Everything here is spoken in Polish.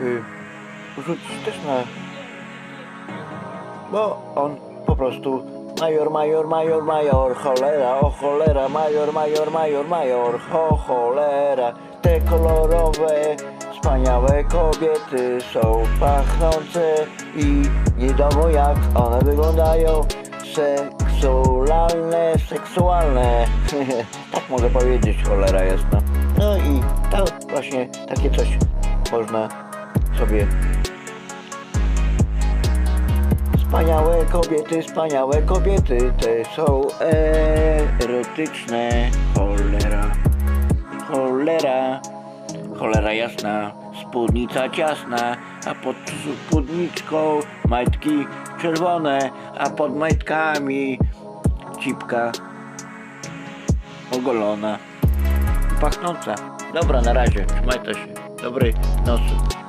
y, rzucić też na... Bo on po prostu major, major, major, major, cholera, o cholera, major, major, major, major, ho cholera. Te kolorowe, wspaniałe kobiety są pachnące i nie wiadomo jak one wyglądają. Seksualne, seksualne. tak mogę powiedzieć, cholera jasna. No i to właśnie takie coś można sobie Wspaniałe kobiety, wspaniałe kobiety, te są erotyczne. Cholera, cholera, cholera jasna, spódnica ciasna, a pod spódniczką majtki czerwone, a pod majtkami cipka ogolona, pachnąca. Dobra, na razie, trzymajcie się. Dobrej nocy.